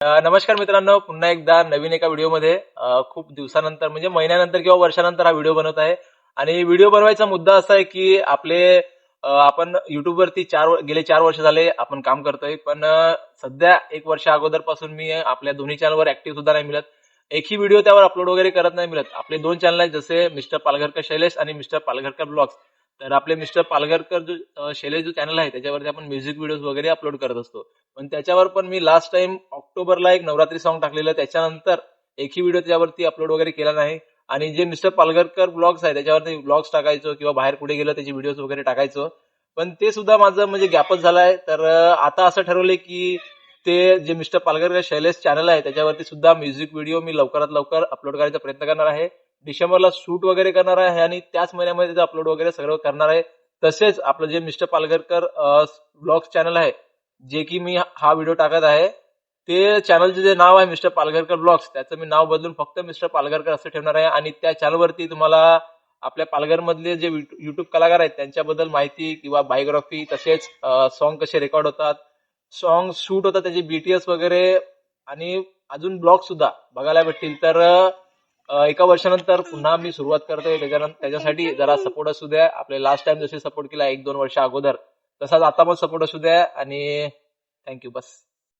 नमस्कार मित्रांनो पुन्हा एकदा नवीन एका व्हिडिओमध्ये खूप दिवसानंतर म्हणजे महिन्यानंतर किंवा वर्षानंतर हा व्हिडिओ बनवत आहे. आणि व्हिडिओ बनवायचा मुद्दा असा आहे की आपले आपण युट्यूबवरती चार गेले चार वर्ष झाले आपण काम करतोय पण सध्या एक वर्ष अगोदरपासून मी आपल्या दोन्ही चॅनलवर ऍक्टिव्ह सुद्धा नाही मिळत. एकही व्हिडिओ त्यावर अपलोड वगैरे करत नाही मिळत. आपले दोन चॅनल आहेत जसे मिस्टर पालघरकर शैलेश आणि मिस्टर पालघरकर ब्लॉग्स. तर आपले मिस्टर पालघरकर जो शैलेश जो चॅनल आहे त्याच्यावरती आपण म्युझिक व्हिडिओज वगैरे अपलोड करत असतो. पण त्याच्यावर पण मी लास्ट टाइम ऑक्टोबरला एक नवरात्री सॉन्ग टाकलेलं त्याच्यानंतर एकही व्हिडिओ त्याच्यावरती अपलोड वगैरे केला नाही. आणि जे मिस्टर पालघरकर ब्लॉग्स आहे त्याच्यावरती ब्लॉग्स टाकायचो किंवा बाहेर कुठे गेलं त्याचे व्हिडिओज वगैरे टाकायचो. पण ते सुद्धा माझं म्हणजे गॅपच झालं आहे तर आता असं ठरवलंय की ते जे मिस्टर पालघरकर शैलेश चॅनल आहे त्याच्यावरती सुद्धा म्युझिक व्हिडिओ मी लवकरात लवकर अपलोड करायचा प्रयत्न करणार आहे. डिसेंबरला शूट वगैरे करणार आहे आणि त्याच महिन्यामध्ये त्याचं अपलोड वगैरे सगळं करणार आहे. तसेच आपलं जे मिस्टर पालघरकर ब्लॉग्स चॅनल आहे जे की मी हा व्हिडिओ टाकत आहे ते चॅनलचे जे नाव आहे मिस्टर पालघरकर ब्लॉग्स त्याचं मी नाव बदलून फक्त मिस्टर पालघरकर असं ठेवणार आहे. आणि त्या चॅनलवरती तुम्हाला आपल्या पालघरमधले जे युट्यूब कलाकार आहेत त्यांच्याबद्दल माहिती किंवा बायोग्राफी तसेच सॉन्ग कसे रेकॉर्ड होतात सॉन्ग शूट होतात त्याचे बीटीएस वगैरे आणि अजून ब्लॉग सुद्धा बघायला भेटतील. तर एका वर्षानंतर पुन्हा मी सुरुवात करतोय. त्याच्यानंतर त्याच्यासाठी जरा सपोर्ट असू द्या. आपले लास्ट टाइम जसे सपोर्ट केला एक दोन वर्ष अगोदर तसाच आता पण सपोर्ट असू द्या. आणि थँक्यू बस.